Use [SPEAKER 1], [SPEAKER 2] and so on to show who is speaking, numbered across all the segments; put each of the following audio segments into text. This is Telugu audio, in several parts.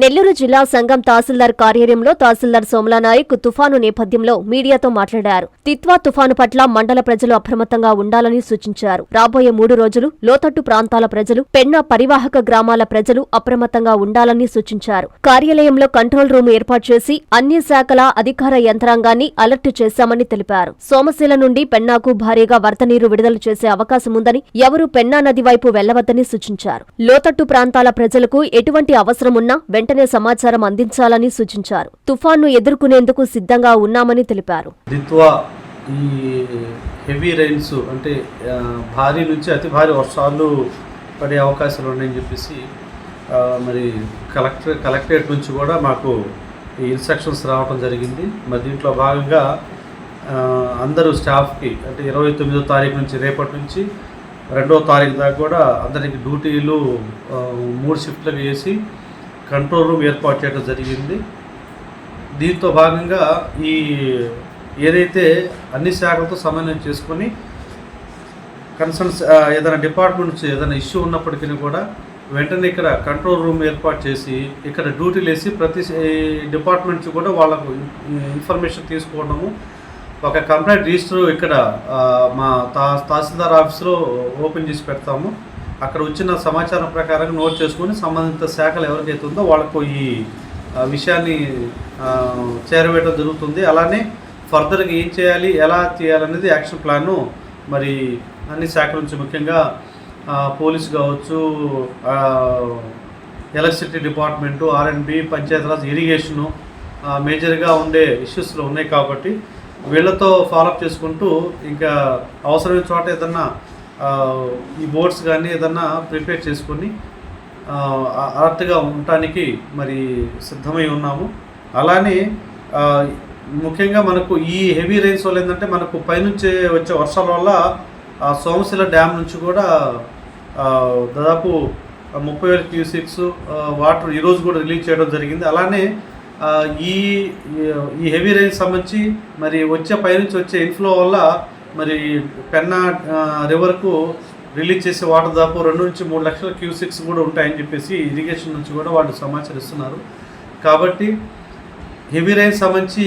[SPEAKER 1] నెల్లూరు జిల్లా సంఘం తహసీల్దార్ కార్యాలయంలో తహసీల్దార్ సోమలానాయక్ తుఫాను నేపథ్యంలో మీడియాతో మాట్లాడారు. తిత్వా తుఫాను పట్ల మండల ప్రజలు అప్రమత్తంగా ఉండాలని సూచించారు. రాబోయే మూడు రోజులు లోతట్టు ప్రాంతాల ప్రజలు పెన్నా పరివాహక గ్రామాల ప్రజలు అప్రమత్తంగా ఉండాలని సూచించారు. కార్యాలయంలో కంట్రోల్ రూమ్ ఏర్పాటు చేసి అన్ని శాఖల అధికార యంత్రాంగాన్ని అలర్ట్ చేశామని తెలిపారు. సోమశిల నుండి పెన్నాకు భారీగా వరద నీరు విడుదల చేసే అవకాశం ఉందని ఎవరూ పెన్నా నది వైపు వెళ్ళవద్దని సూచించారు. లోతట్టు ప్రాంతాల ప్రజలకు ఎటువంటి అవసరం ఉన్నా వెంటనే సమాచారం అందించాలని సూచించారు. తుఫాన్ను ఎదుర్కొనేందుకు సిద్ధంగా ఉన్నామని తెలిపారు.
[SPEAKER 2] ఈ హెవీ రైన్స్ అంటే భారీ నుంచి అతి భారీ వర్షాలు పడే అవకాశాలు ఉన్నాయని చెప్పేసి మరి కలెక్టర్ కలెక్టరేట్ నుంచి కూడా మాకు ఈ ఇన్స్ట్రక్షన్స్ రావడం జరిగింది. మరి దీంట్లో భాగంగా అందరూ స్టాఫ్కి అంటే ఇరవై తొమ్మిదో తారీఖు నుంచి రేపటి నుంచి రెండో తారీఖు దాకా కూడా అందరికి డ్యూటీలు మూడు షిఫ్ట్లకు వేసి కంట్రోల్ రూమ్ ఏర్పాటు చేయడం జరిగింది. దీంతో భాగంగా ఈ ఏదైతే అన్ని శాఖలతో సమన్వయం చేసుకొని కన్సర్న్స్ ఏదైనా డిపార్ట్మెంట్ నుంచి ఏదైనా ఇష్యూ ఉన్నప్పటికీ కూడా వెంటనే ఇక్కడ కంట్రోల్ రూమ్ ఏర్పాటు చేసి ఇక్కడ డ్యూటీలు వేసి ప్రతి డిపార్ట్మెంట్ నుంచి కూడా వాళ్ళకు ఇన్ఫర్మేషన్ తీసుకోవడము. ఒక కంప్లైంట్ రిజిస్టర్ ఇక్కడ మా తా తహసీల్దార్ ఆఫీస్లో ఓపెన్ చేసి పెడతాము. అక్కడ వచ్చిన సమాచారం ప్రకారం నోట్ చేసుకొని సంబంధిత శాఖలు ఎవరికైతే ఉందో వాళ్ళకు ఈ విషయాన్ని చేరవేయడం జరుగుతుంది. అలానే ఫర్దర్గా ఏం చేయాలి ఎలా చేయాలనేది యాక్షన్ ప్లాను మరి అన్ని శాఖల నుంచి ముఖ్యంగా పోలీస్ కావచ్చు ఎలక్ట్రిసిటీ డిపార్ట్మెంటు ఆర్ఎండ్బి పంచాయతీరాజ్ ఇరిగేషను మేజర్గా ఉండే ఇష్యూస్లో ఉన్నాయి కాబట్టి వీళ్ళతో ఫాలోఅప్ చేసుకుంటూ ఇంకా అవసరమైన చోట ఏదన్నా ఈ బోర్డ్స్ కానీ ఏదన్నా ప్రిపేర్ చేసుకొని అలర్ట్గా ఉండటానికి మరి సిద్ధమై ఉన్నాము. అలానే ముఖ్యంగా మనకు ఈ హెవీ రైన్స్ వల్ల ఏంటంటే మనకు పైనుంచి వచ్చే వర్షాల వల్ల ఆ సోమశిల డ్యామ్ నుంచి కూడా దాదాపు ముప్పై వేల క్యూసిక్స్ వాటర్ ఈరోజు కూడా రిలీజ్ చేయడం జరిగింది. అలానే ఈ ఈ హెవీ రైన్స్ సంబంధించి మరి వచ్చే పైనుంచి వచ్చే ఇన్ఫ్లో వల్ల మరి పెన్నా రివర్కు రిలీజ్ చేసే వాటర్ దాపు రెండు నుంచి మూడు లక్షల క్యూసిక్స్ కూడా ఉంటాయని చెప్పేసి ఇరిగేషన్ నుంచి కూడా వాళ్ళు సమాచారిస్తున్నారు. కాబట్టి హెవీ రైన్ సంబంధించి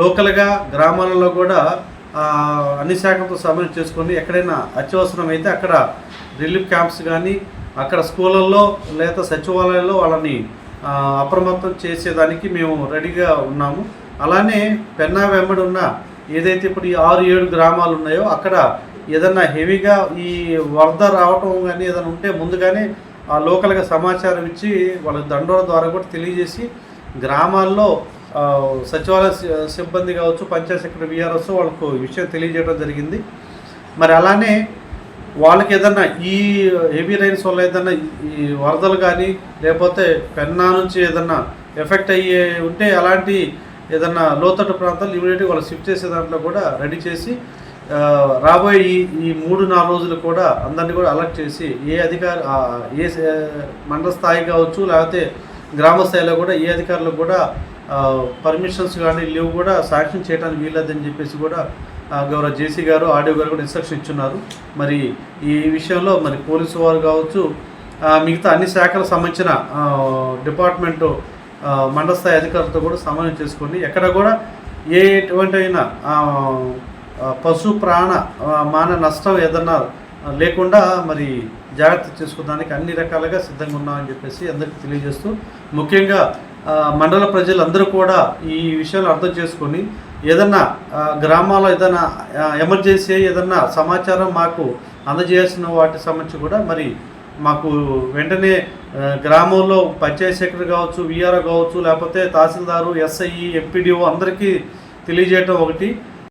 [SPEAKER 2] లోకల్గా గ్రామాలలో కూడా అన్ని శాఖలతో సమన్వయం చేసుకొని ఎక్కడైనా అత్యవసరం అయితే అక్కడ రిలీఫ్ క్యాంప్స్ కానీ అక్కడ స్కూళ్ళల్లో లేదా సచివాలయాల్లో వాళ్ళని అప్రమత్తం చేసేదానికి మేము రెడీగా ఉన్నాము. అలానే పెన్నా వెంబడి ఉన్న ఏదైతే ఇప్పుడు ఈ ఆరు ఏడు గ్రామాలు ఉన్నాయో అక్కడ ఏదన్నా హెవీగా ఈ వరద రావటం కానీ ఏదైనా ఉంటే ముందుగానే ఆ లోకల్గా సమాచారం ఇచ్చి వాళ్ళ దండోర ద్వారా కూడా తెలియజేసి గ్రామాల్లో సచివాలయ సిబ్బంది కావచ్చు పంచాయత్ సెక్రటరీ విఆర్ఎస్ వాళ్ళకు విషయం తెలియజేయడం జరిగింది. మరి అలానే వాళ్ళకి ఏదన్నా ఈ హెవీ రైన్స్ వల్ల ఏదన్నా ఈ వరదలు కానీ లేకపోతే పెన్నా నుంచి ఏదన్నా ఎఫెక్ట్ అయ్యే ఉంటే అలాంటి ఏదన్నా లోతట్టు ప్రాంతాలు ఇమీడియట్గా వాళ్ళు షిఫ్ట్ చేసే దాంట్లో కూడా రెడీ చేసి రాబోయే ఈ ఈ మూడు నాలుగు రోజులు కూడా అందరినీ కూడా అలర్ట్ చేసి ఏ అధికార ఏ మండల స్థాయి కావచ్చు లేకపోతే గ్రామ స్థాయిలో కూడా ఏ అధికారులకు కూడా పర్మిషన్స్ కానీ లీవ్ కూడా శాంక్షన్ చేయడానికి వీల్లేదని చెప్పేసి కూడా గౌరవ జేసీ గారు ఆడియో గారు కూడా ఇన్స్ట్రక్షన్ ఇచ్చున్నారు. మరి ఈ విషయంలో మరి పోలీసు వారు కావచ్చు మిగతా అన్ని శాఖలకు సంబంధించిన డిపార్ట్మెంటు మండల స్థాయి అధికారులతో కూడా సమన్వయం చేసుకొని ఎక్కడ కూడా ఏ ఎటువంటి అయినా పశు ప్రాణ మాన నష్టం ఏదన్నా లేకుండా మరి జాగ్రత్త చేసుకోవడానికి అన్ని రకాలుగా సిద్ధంగా ఉన్నామని చెప్పేసి అందరికీ తెలియజేస్తూ ముఖ్యంగా మండల ప్రజలందరూ కూడా ఈ విషయాలు అర్థం చేసుకొని ఏదన్నా గ్రామాల్లో ఏదైనా ఎమర్జెన్సీ ఏదన్నా సమాచారం మాకు అందజేయాల్సిన వాటి సంబంధించి కూడా మరి మాకు వెంటనే గ్రామంలో పంచాయతీ సెక్రటరీ కావచ్చు విఆర్ఓ కావచ్చు లేకపోతే తహసీల్దారు ఎస్ఐ ఎంపీడీఓ అందరికీ తెలియజేయటం ఒకటి.